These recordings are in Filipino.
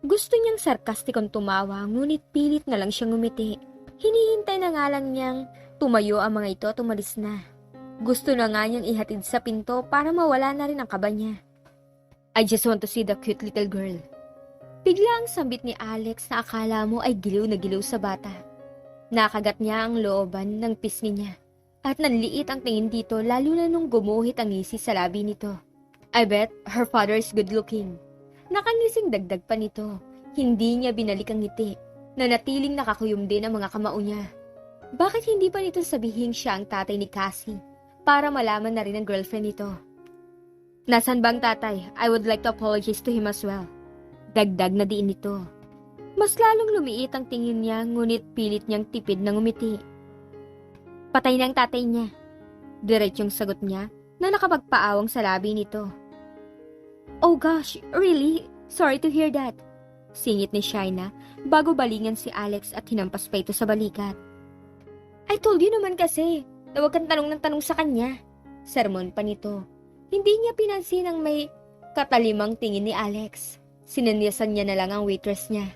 Gusto niyang sarkastikong tumawa, ngunit pilit na lang siyang ngumiti. Hinihintay na nga lang niyang tumayo ang mga ito at umalis na. Gusto na nga niyang ihatid sa pinto para mawala na rin ang kaba niya. I just want to see the cute little girl. Bigla ang sambit ni Alex na akala mo ay giliw na giliw sa bata. Nakagat niya ang looban ng pisngi niya. At nanliit ang tingin dito lalo na nung gumuhit ang ngisi sa labi nito. I bet her father is good looking. Nakangising dagdag pa nito. Hindi niya binalik ang ngiti. Nanatiling nakakuyom din ang mga kamao niya. Bakit hindi pa nito sabihin siya ang tatay ni Cassie? Para malaman na rin ang girlfriend nito. Nasaan ba ang tatay? I would like to apologize to him as well. Dagdag na diin nito. Mas lalong lumiit ang tingin niya ngunit pilit niyang tipid ng umiti. Patay na ang tatay niya. Diretsong sagot niya na nakapagpaawang sa labi nito. Oh gosh, really? Sorry to hear that. Singit ni Shaina bago balingan si Alex at hinampas pa ito sa balikat. I told you naman kasi, na huwag kang tanong ng tanong sa kanya. Sermon pa nito. Hindi niya pinansin ang may katalimang tingin ni Alex. Sinanyasan niya na lang ang waitress niya.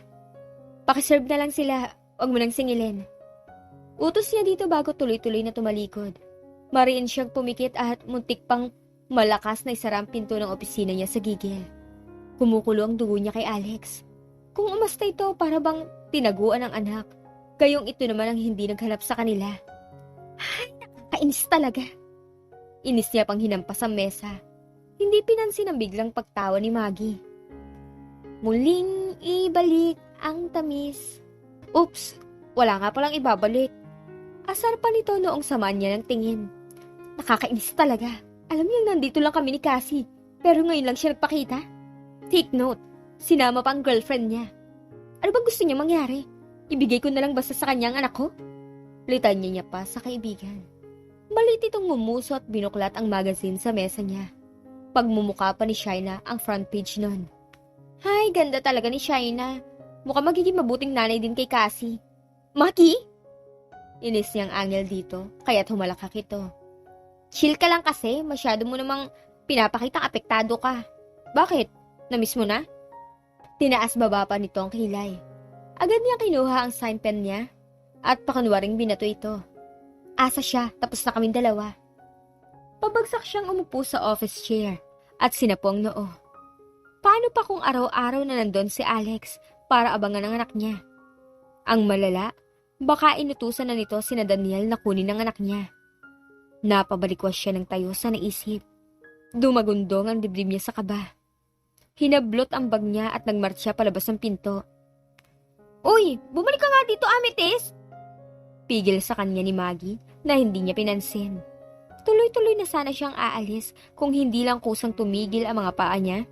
Pakiserve na lang sila, huwag mo nang singilin. Utos niya dito bago tuloy-tuloy na tumalikod. Mariin siyang pumikit at muntik pang malakas na isara ang pinto ng opisina niya sa gigil. Kumukulo ang dugo niya kay Alex. Kung umasta ito para bang tinaguan ng anak, gayong ito naman ang hindi naghanap sa kanila. Ay, nakakainis talaga. Inis niya pang hinampas ang mesa. Hindi pinansin ang biglang pagtawa ni Maggie. Muling ibalik ang tamis. Oops, wala nga palang ibabalik. Asar pa nito noong samaan niya ng tingin. Nakakainis talaga. Alam niyo nandito lang kami ni Cassie, pero ngayon lang siya nagpakita. Take note, sinama pa ang girlfriend niya. Ano bang gusto niya mangyari? Ibigay ko na lang basta sa kanya ang anak ko? Litanya niya pa sa kaibigan. Malit itong ngumuso at binuklat ang magazine sa mesa niya. Pagmumuka pa ni Shaina ang front page nun. Hay, ganda talaga ni Shaina. Mukhang magiging mabuting nanay din kay Cassie. Maki? Inis niyang angel dito, kaya't humalakak ito. Chill ka lang kasi, masyado mo namang pinapakitang apektado ka. Bakit? Namiss mo na? Tinaas baba pa nito ang kilay. Agad niya kinuha ang sign pen niya at pakanwaring binato ito. Asa siya, tapos na kaming dalawa. Pabagsak siyang umupo sa office chair at sinapo ang noo. Paano pa kung araw-araw na nandun si Alex para abangan ang anak niya? Ang malala, baka inutusan na nito sina Daniel na kunin ang anak niya. Napabalikwas siya ng tayo sa naisip. Dumagundong ang dibdib niya sa kaba. Hinablot ang bag niya at nagmartsya palabas ng pinto. Uy, bumalik ka nga dito, Amethyst! Pigil sa kanya ni Maggie na hindi niya pinansin. Tuloy-tuloy na sana siyang aalis kung hindi lang kusang tumigil ang mga paa niya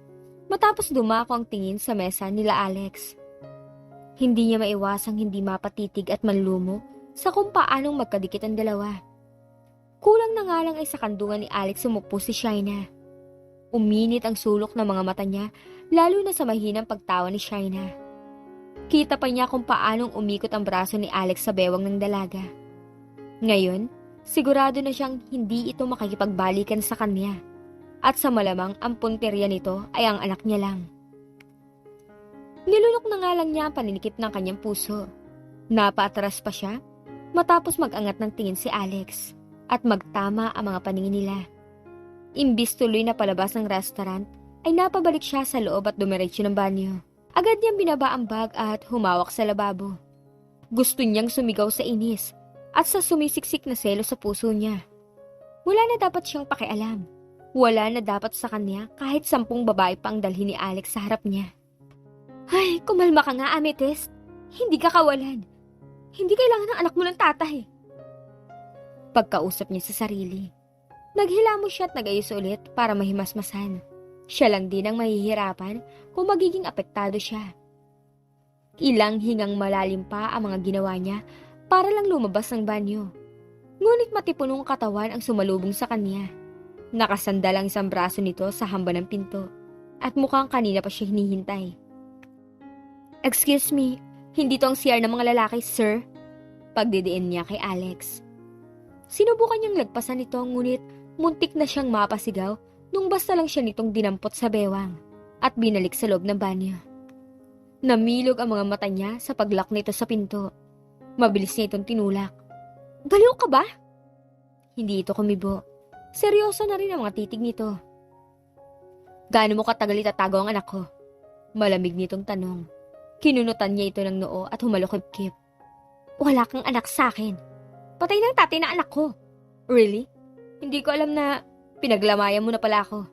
matapos dumako ang tingin sa mesa nila Alex. Hindi niya maiwasang hindi mapatitig at manlumo sa kung paanong magkadikit ang dalawa. Kulang na nga lang ay sa kandungan ni Alex sumupo si Shaina. Uminit ang sulok ng mga mata niya lalo na sa mahinang pagtawa ni Shaina. Kita pa niya kung paanong umikot ang braso ni Alex sa bewang ng dalaga. Ngayon, sigurado na siyang hindi ito makikipagbalikan sa kanya. At sa malamang ang punteriya nito ay ang anak niya lang. Nilunok na nga lang niya ang paninikip ng kanyang puso. Napaatras pa siya matapos magangat ng tingin si Alex at magtama ang mga paningin nila. Imbis tuloy na palabas ng restaurant, ay napabalik siya sa loob at dumiretso ng banyo. Agad niyang binaba ang bag at humawak sa lababo. Gusto niyang sumigaw sa inis at sa sumisiksik na selo sa puso niya. Wala na dapat siyang pakialam. Wala na dapat sa kanya kahit sampung babae pa ang dalhin ni Alex sa harap niya. Ay, kumalma ka nga, Amethyst. Hindi ka kawalan. Hindi kailangan ng anak mo ng tatay. Pagkausap niya sa sarili. Naghilamo siya at nagayos ulit para mahimasmasan. Siya lang din ang mahihirapan kung magiging apektado siya. Ilang hingang malalim pa ang mga ginawa niya para lang lumabas ng banyo. Ngunit matipunong katawan ang sumalubong sa kanya. Nakasandal ang isang braso nito sa hamba ng pinto at mukhang kanina pa siya hinihintay. Excuse me, hindi to ang CR ng mga lalaki, sir. Pagdidiin niya kay Alex. Sinubukan niyang lagpasan ito ngunit muntik na siyang mapasigaw nung basta lang siya nitong dinampot sa bewang at binalik sa loob ng banyo. Namilog ang mga mata niya sa paglak nito sa pinto. Mabilis niya itong tinulak. Baliw ka ba? Hindi ito kumibo. Seryoso na rin ang mga titig nito. Gaano mo katagal itatago ang anak ko? Malamig nitong tanong. Kinunutan niya ito ng noo at humalukip-kip. Wala kang anak sa akin. Patay ng tatay na anak ko. Really? Hindi ko alam na pinaglamayan mo na pala ako.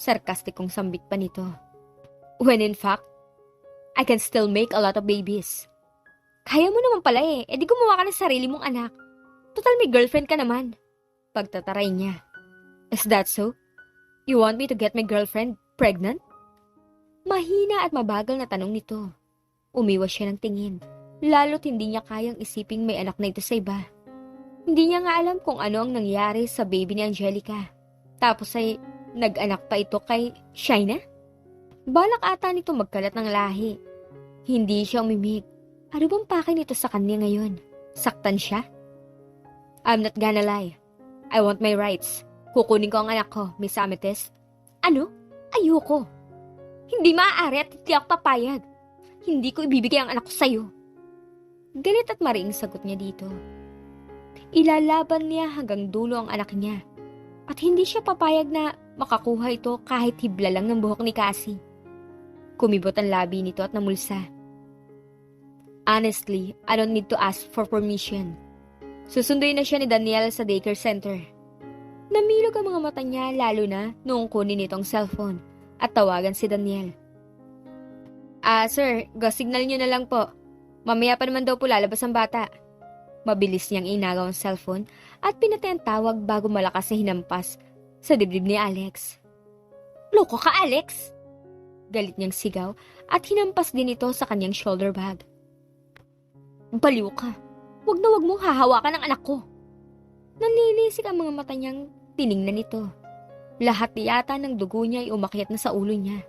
Sarkastikong sambit pa nito. When in fact, I can still make a lot of babies. Kaya mo naman pala eh. E di gumawa ka ng sarili mong anak. Total may girlfriend ka naman. Pagtataray niya. Is that so? You want me to get my girlfriend pregnant? Mahina at mabagal na tanong nito. Umiwas siya ng tingin. Lalo't hindi niya kayang isiping may anak na ito sa iba. Hindi niya nga alam kung ano ang nangyari sa baby ni Angelica. Tapos ay nag-anak pa ito kay Shaina? Balak ata nito magkalat ng lahi. Hindi siya umimik. Ano bang pake nito sa kanya ngayon? Saktan siya? I'm not gonna lie. I want my rights. Kukunin ko ang anak ko, Miss Amethyst. Ano? Ayoko. Hindi maaari at hindi ako papayag. Hindi ko ibibigay ang anak ko sa'yo. Galit at mariing sagot niya dito. Ilalaban niya hanggang dulo ang anak niya. At hindi siya papayag na makakuha ito kahit hibla lang ng buhok ni Cassie. Kumibot ang labi nito at namulsa. Honestly, I don't need to ask for permission. Susunduin na siya ni Daniel sa daycare center. Namilog ang mga mata niya lalo na noong kunin itong cellphone at tawagan si Daniel. Ah, sir, go signal niyo na lang po. Mamaya pa naman daw po lalabas ang bata. Mabilis niyang inagaw ang cellphone at pinatay ang tawag bago malakas na hinampas sa dibdib ni Alex. Loko ka, Alex! Galit niyang sigaw at hinampas din ito sa kanyang shoulder bag. Baliw ka. Huwag na huwag mong hahawakan ang anak ko. Nanlilisik ang mga mata niyang tiningnan ito. Lahat yata ng dugo niya ay umakyat na sa ulo niya.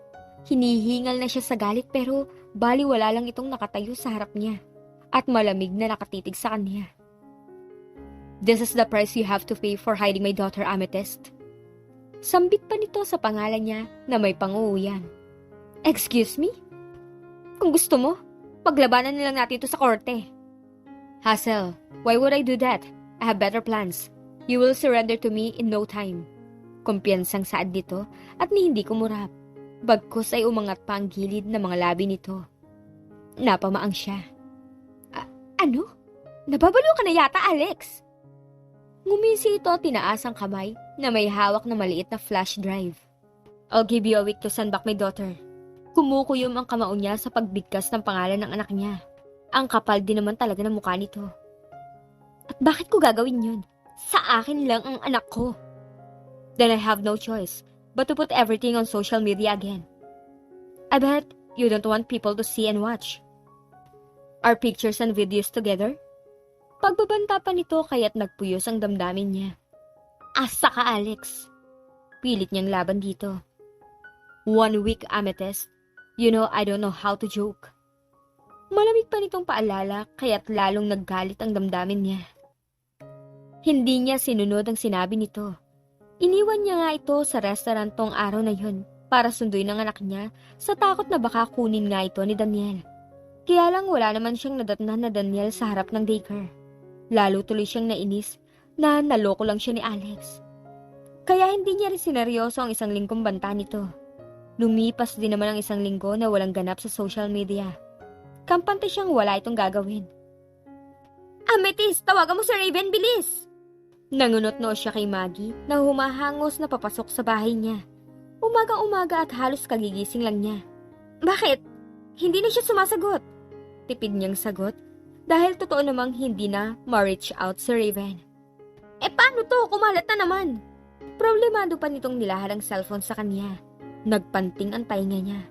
Hinihingal na siya sa galit pero baliwala lang itong nakatayo sa harap niya at malamig na nakatitig sa kanya. This is the price you have to pay for hiding my daughter Amethyst. Sambit pa nito sa pangalan niya na may panguuyan. Excuse me? Kung gusto mo, paglabanan na lang natin ito sa korte. Hassel, why would I do that? I have better plans. You will surrender to me in no time. Kumpiyansang saad nito at ni hindi kumurap. Bagkus ay umangat pa ang gilid ng mga labi nito. Napamaang siya. Ano? Nababalo ka na yata, Alex! Ngumisi ito tinaas ang kamay na may hawak na maliit na flash drive. I'll give you a week to send back my daughter. Kumukuyom ang kamao niya sa pagbigkas ng pangalan ng anak niya. Ang kapal din naman talaga ng mukha nito. At bakit ko gagawin yun? Sa akin lang ang anak ko. Then I have no choice but to put everything on social media again. I bet you don't want people to see and watch. Our pictures and videos together? Pagbabanta pa nito kaya't nagpuyos ang damdamin niya. Asa ka, Alex. Pilit niyang laban dito. One week, Amethyst. You know I don't know how to joke. Malamig pa nitong paalala kaya't lalong naggalit ang damdamin niya. Hindi niya sinunod ang sinabi nito. Iniwan niya nga ito sa restaurant tong araw na yun para sunduin ang anak niya sa takot na baka kunin nga ito ni Daniel. Kaya lang wala naman siyang nadatnan na Daniel sa harap ng daycare. Lalo tuloy siyang nainis na naloko lang siya ni Alex. Kaya hindi niya rin sineryoso ang isang linggong banta nito. Lumipas din naman ang isang linggo na walang ganap sa social media. Kampante siyang wala itong gagawin. Amethyst, tawagan mo si Raven, bilis! Nangunot no siya kay Maggie na humahangos na papasok sa bahay niya. Umagang-umaga at halos kagigising lang niya. Bakit? Hindi na siya sumasagot. Tipid niyang sagot dahil totoo namang hindi na ma-reach out si Raven. Eh paano to? Kumalat na naman. Problemado pa nitong nilahad ang cellphone sa kanya. Nagpanting ang tainga niya.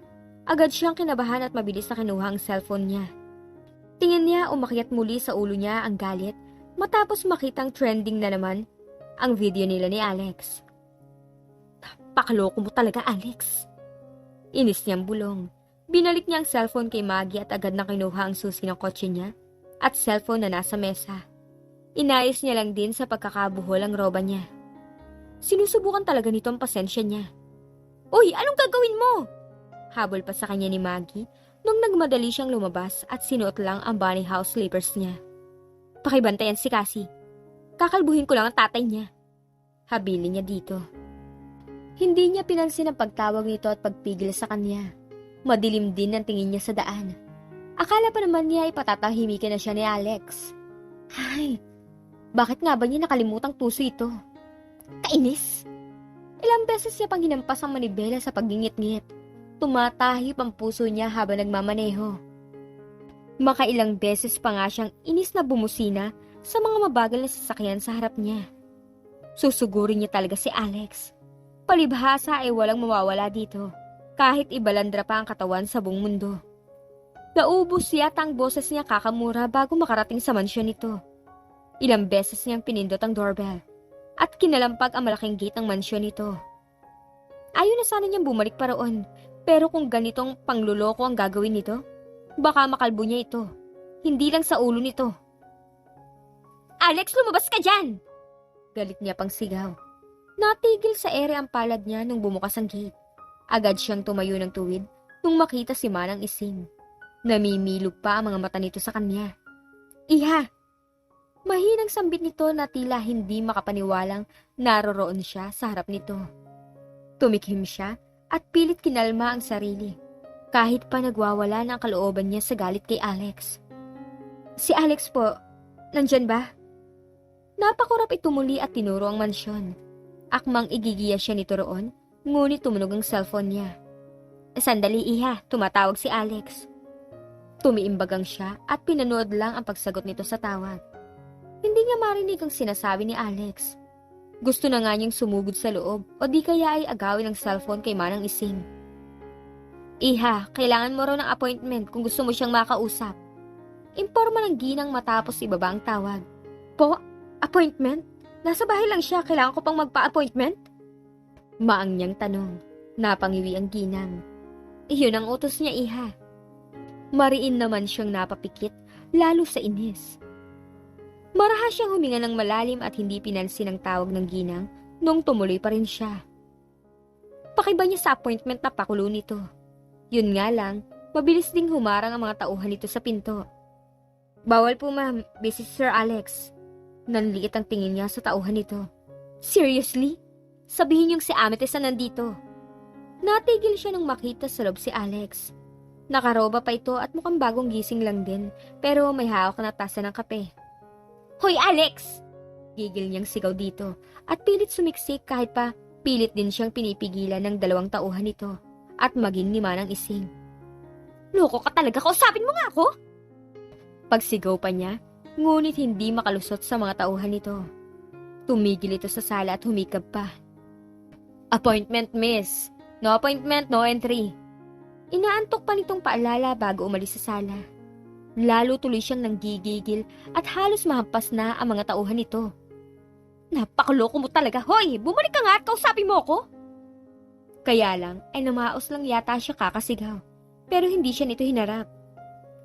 Agad siyang kinabahan at mabilis na kinuha ang cellphone niya. Tingin niya umakyat muli sa ulo niya ang galit matapos makitang trending na naman ang video nila ni Alex. Pakaloko mo talaga, Alex. Inis niyang bulong. Binalik niya ang cellphone kay Maggie at agad na kinuha ang susi ng kotse niya at cellphone na nasa mesa. Inayos niya lang din sa pagkakabuhol ang roba niya. Sinusubukan talaga nito ang pasensya niya. Uy, anong gagawin mo? Habol pa sa kanya ni Maggie nung nagmadali siyang lumabas at sinuot lang ang bunny house slippers niya. Pakibantayan si Cassie. Kakalbuhin ko lang ang tatay niya. Habilin niya dito. Hindi niya pinansin ang pagtawag nito at pagpigil sa kanya. Madilim din ang tingin niya sa daan. Akala pa naman niya ay na siya ni Alex. Ay, bakit nga ba niya nakalimutang tuso ito? Kainis! Ilang beses niya pang hinampas ang manibela sa pagngingit-ngit. Tumatahip ang puso niya habang nagmamaneho. Makailang beses pa nga siyang inis na bumusina sa mga mabagal na sasakyan sa harap niya. Susugurin niya talaga si Alex. Palibhasa ay walang mawawala dito, kahit ibalandra pa ang katawan sa buong mundo. Naubos yata ang boses niya kakamura bago makarating sa mansyon nito. Ilang beses niyang pinindot ang doorbell at kinalampag ang malaking gate ng mansyon nito. Ayaw na sana niyang bumalik pa roon, pero kung ganitong pangluloko ang gagawin nito, baka makalbo niya ito. Hindi lang sa ulo nito. Alex, lumabas ka dyan! Galit niya pang sigaw. Natigil sa ere ang palad niya nung bumukas ang gate. Agad siyang tumayo ng tuwid nung makita si Manang Ising. Namimilog pa ang mga mata nito sa kanya. Iha! Mahinang sambit nito na tila hindi makapaniwalang naroroon siya sa harap nito. Tumikhim siya at pilit kinalma ang sarili. Kahit pa nagwawala na ang kalooban niya sa galit kay Alex. Si Alex po, nandyan ba? Napakurap ito muli at tinuro ang mansyon. Akmang igigiya siya nito roon, ngunit tumunog ang cellphone niya. Sandali iha, tumatawag si Alex. Tumiimbagang siya at pinanood lang ang pagsagot nito sa tawag. Hindi niya marinig ang sinasabi ni Alex. Gusto na nga niyang sumugod sa loob o di kaya ay agawin ang cellphone kay Manang Ising. Iha, kailangan mo raw ng appointment kung gusto mo siyang makausap. Imporma ng ginang matapos ibaba ang tawag. Po, appointment? Nasa bahay lang siya, kailangan ko pang magpa-appointment? Maang niyang tanong. Napangiwi ang ginang. Iyon ang utos niya, iha. Mariin naman siyang napapikit, lalo sa inis. Maraha siyang huminga ng malalim at hindi pinansin ang tawag ng ginang nung tumuloy pa rin siya. Pakiba niya sa appointment na pakulo nito. Yun nga lang, mabilis ding humarang ang mga tauhan nito sa pinto. Bawal po ma'am, busy si Sir Alex. Nanliit ang tingin niya sa tauhan nito. Seriously? Sabihin niyong si Amethyst na nandito. Natigil siya nung makita sa loob si Alex. Nakaroba pa ito at mukhang bagong gising lang din, pero may hawak na tasa ng kape. Hoy Alex! Gigil niyang sigaw dito at pilit sumiksik kahit pa pilit din siyang pinipigilan ng dalawang tauhan nito at maging ni Manang Ising. Loko ka talaga, kausapin mo nga ako! Pagsigaw pa niya, ngunit hindi makalusot sa mga tauhan nito. Tumigil ito sa sala at humikab pa. Appointment, miss. No appointment, no entry. Inaantok pa nitong paalala bago umalis sa sala. Lalo tuloy siyang nanggigigil at halos mahampas na ang mga tauhan nito. Napakaloko mo talaga. Hoy, bumalik ka nga at kausapin mo ako. Kaya lang, ay namaos lang yata siya kakasigaw. Pero hindi siya nito hinarap.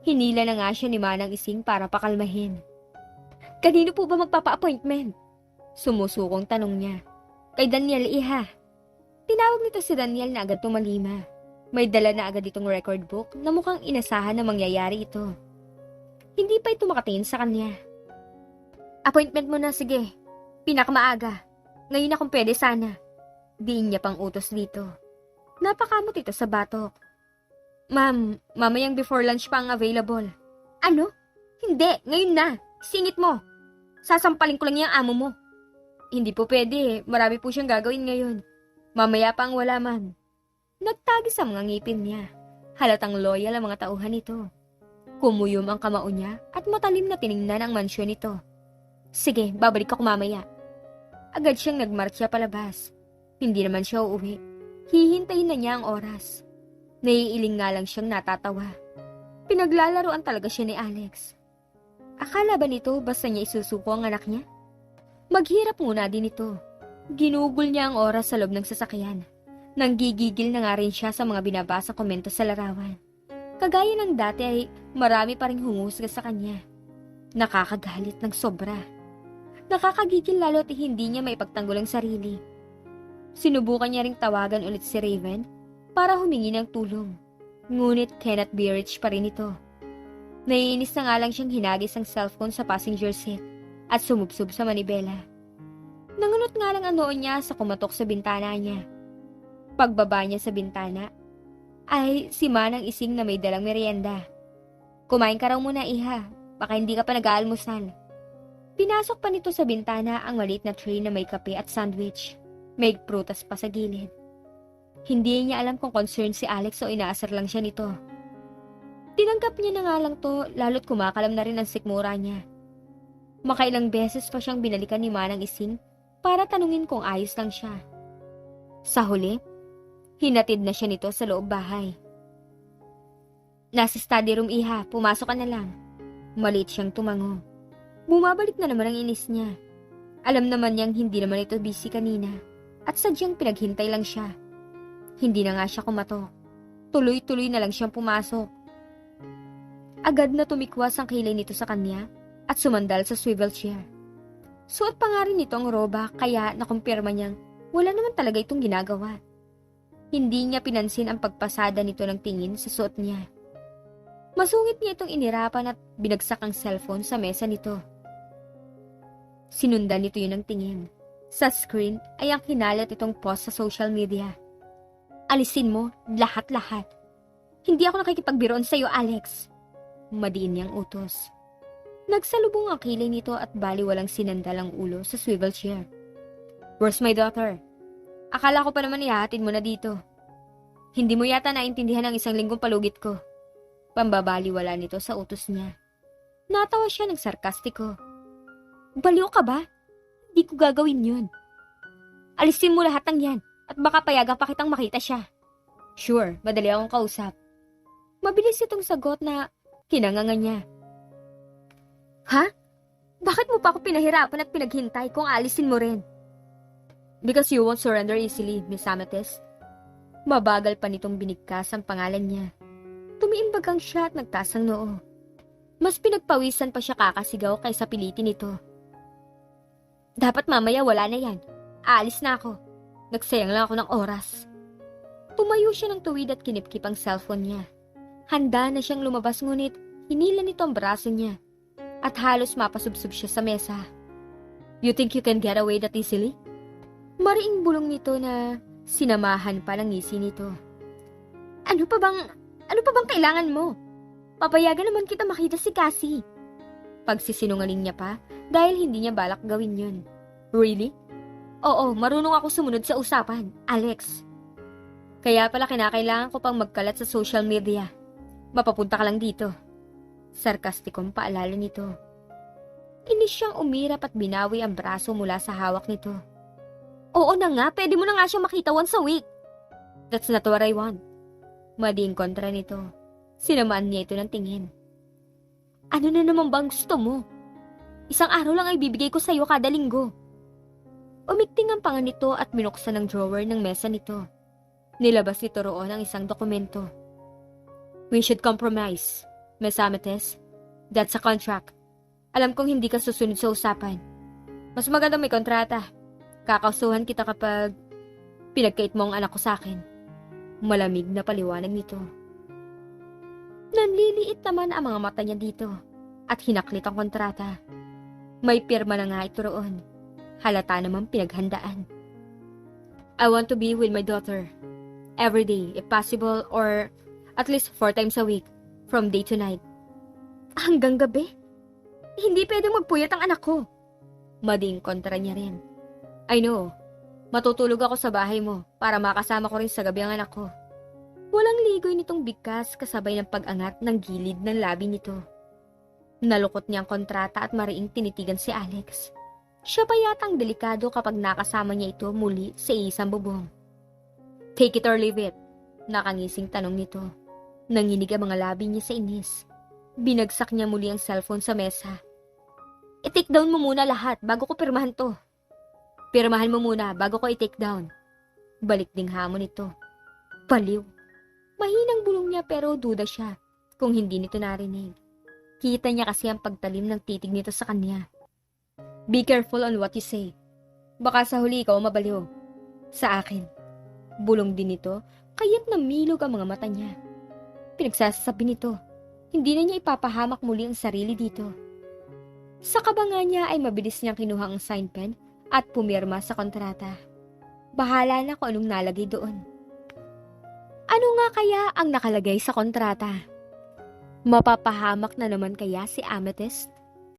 Hinila na nga siya ni Manang Ising para pakalmahin. Kanino po ba magpapa-appointment? Sumusukong tanong niya. Kay Daniel Iha. Tinawag nito si Daniel na agad tumalima. May dala na agad itong record book na mukhang inasahan na mangyayari ito. Hindi pa ito makatingin sa kanya. Appointment mo na, sige. Pinakamaaga. Ngayon akong pwede sana. Diin niya pang utos dito. Napakamot ito sa batok. Ma'am, mamayang before lunch pa ang available. Ano? Hindi, ngayon na. Singit mo. Sasampalin ko lang yung amo mo. Hindi po pwede, marami po siyang gagawin ngayon. Mamaya pa ang wala man. Nagtagi sa mga ngipin niya. Halatang loyal ang mga tauhan nito. Kumuyom ang kamao niya at matalim na tiningnan ang mansyon nito. Sige, babalik ako mamaya. Agad siyang nagmarcha palabas. Hindi naman siya uuwi. Hihintayin na niya ang oras. Naiiling nga lang siyang natatawa. Pinaglalaroan talaga siya ni Alex. Akala ba nito basta niya isusuko ang anak niya? Maghirap muna din ito. Ginugol niya ang oras sa loob ng sasakyan. Nanggigigil na nga rin siya sa mga binabasa komento sa larawan. Kagaya ng dati ay marami pa rin humusga sa kanya. Nakakagalit ng sobra. Nakakagigil lalo at hindi niya maipagtanggol ang sarili. Sinubukan niya ring tawagan ulit si Raven para humingi ng tulong. Ngunit cannot be reached pa rin ito. Naiinis na nga lang siyang hinagis ang cellphone sa passenger seat at sumubsob sa manibela. Nangunot nga lang ang noo niya sa kumatok sa bintana niya. Pagbaba niya sa bintana, ay si Manang ising na may dalang merienda. Kumain ka raw muna, iha. Baka hindi ka pa nag-aalmusal. Pinasok pa nito sa bintana ang maliit na tray na may kape at sandwich. May prutas pa sa gilid. Hindi niya alam kung concerned si Alex o inaasar lang siya nito. Tinanggap niya na nga lang to lalo't kumakalam na rin ang sikmura niya. Makailang beses pa siyang binalikan ni Manang Ising para tanungin kung ayos lang siya. Sa huli, hinatid na siya nito sa loob bahay. Nasa study room iha, pumasok ka na lang. Malit siyang tumango. Bumabalik na naman ang inis niya. Alam naman niyang hindi naman ito busy kanina at sadyang pinaghintay lang siya. Hindi na nga siya kumatok. Tuloy-tuloy na lang siyang pumasok. Agad na tumikwas ang kilay nito sa kanya at sumandal sa swivel chair. Suot pa nga rin nito ang roba kaya nakumpirma niyang wala naman talaga itong ginagawa. Hindi niya pinansin ang pagpasada nito ng tingin sa suot niya. Masungit niya itong inirapan at binagsak ang cellphone sa mesa nito. Sinundan nito yun ng tingin. Sa screen ay ang kinalat itong post sa social media. Alisin mo lahat-lahat. Hindi ako nakikipagbiroon sa'yo, Alex. Madiin niyang utos. Nagsalubong ang kilay nito at bali walang sinandal ang ulo sa swivel chair. Where's my daughter? Akala ko pa naman ihahatid mo na dito. Hindi mo yata naintindihan ang isang linggong palugit ko. Pambabaliwala nito sa utos niya. Natawa siya ng sarkastiko. Baliw ka ba? Hindi ko gagawin yun. Alisin mo lahat ng yan at baka payagan pa kitang makita siya. Sure, madali akong kausap. Mabilis itong sagot na kinanganga niya. Ha? Bakit mo pa ako pinahirapan at pinaghintay kung alisin mo rin? Because you won't surrender easily, Miss Amethyst. Mabagal pa nitong binigkas ang pangalan niya. Tumiimbag ang siya at nagtaas ang noo. Mas pinagpawisan pa siya kakasigaw kaysa pilitin ito. Dapat mamaya wala na yan. Aalis na ako. Nagsayang lang ako ng oras. Tumayo siya ng tuwid at kinipkip ang cellphone niya. Handa na siyang lumabas ngunit hinila nito ang braso niya at halos mapasubsob siya sa mesa. You think you can get away that easily? Mariing bulong nito na sinamahan pa ng ngisi nito. Ano pa bang, ano pa bang kailangan mo? Papayagan naman kita makita si Cassie. Pagsisinungaling niya pa dahil hindi niya balak gawin yun. Really? Oo, marunong ako sumunod sa usapan, Alex. Kaya pala kinakailangan ko pang magkalat sa social media. Mapapunta ka lang dito. Sarkastikong paalala nito. Inis siyang umirap at binawi ang braso mula sa hawak nito. Oo na nga, pwede mo na nga siya makita once a week. That's not what I want. Mading kontra nito. Sinamaan niya ito ng tingin. Ano na naman bang gusto mo? Isang araw lang ay bibigay ko sa'yo kada linggo. Umikting ang panga nito at binuksan ng drawer ng mesa nito. Nilabas nito roon ang isang dokumento. We should compromise, Miss Amethyst. That's a contract. Alam kong hindi ka susunod sa usapan. Mas maganda may kontrata. Kakasuhan kita kapag pinagkait mo ang anak ko sa akin. Malamig na paliwanag nito. Nanliliit naman ang mga mata niya dito at hinaklit ang kontrata. May pirma na nga ito roon. Halata namang pinaghandaan. I want to be with my daughter. Every day, if possible, or at least four times a week, from day to night. Hanggang gabi? Hindi pwedeng magpuyat ang anak ko. Mading kontra niya rin. I know. Matutulog ako sa bahay mo para makasama ko rin sa gabi ang anak ko. Walang ligoy nitong bigkas kasabay ng pag-angat ng gilid ng labi nito. Nalukot niya ang kontrata at mariing tinitigan si Alex. Siya pa yatang delikado kapag nakasama niya ito muli sa isang bubong. Take it or leave it, nakangising tanong nito. Nanginig ang mga labi niya sa inis. Binagsak niya muli ang cellphone sa mesa. I-take down mo muna lahat bago ko pirmahan to. Pirmahan mo muna bago ko i-take down. Balik ding hamon nito. Baliw. Mahinang bulong niya pero duda siya kung hindi nito narinig. Kita niya kasi ang pagtalim ng titig nito sa kanya. Be careful on what you say. Baka sa huli ikaw mabaliw. Sa akin. Bulong din nito, kaya't namilog ang mga mata niya. Pinagsasabi nito. Hindi na niya ipapahamak muli ang sarili dito. Sa kabanga niya ay mabilis niyang kinuha ang sign pen at pumirma sa kontrata. Bahala na kung anong nalagay doon. Ano nga kaya ang nakalagay sa kontrata? Mapapahamak na naman kaya si Amethyst?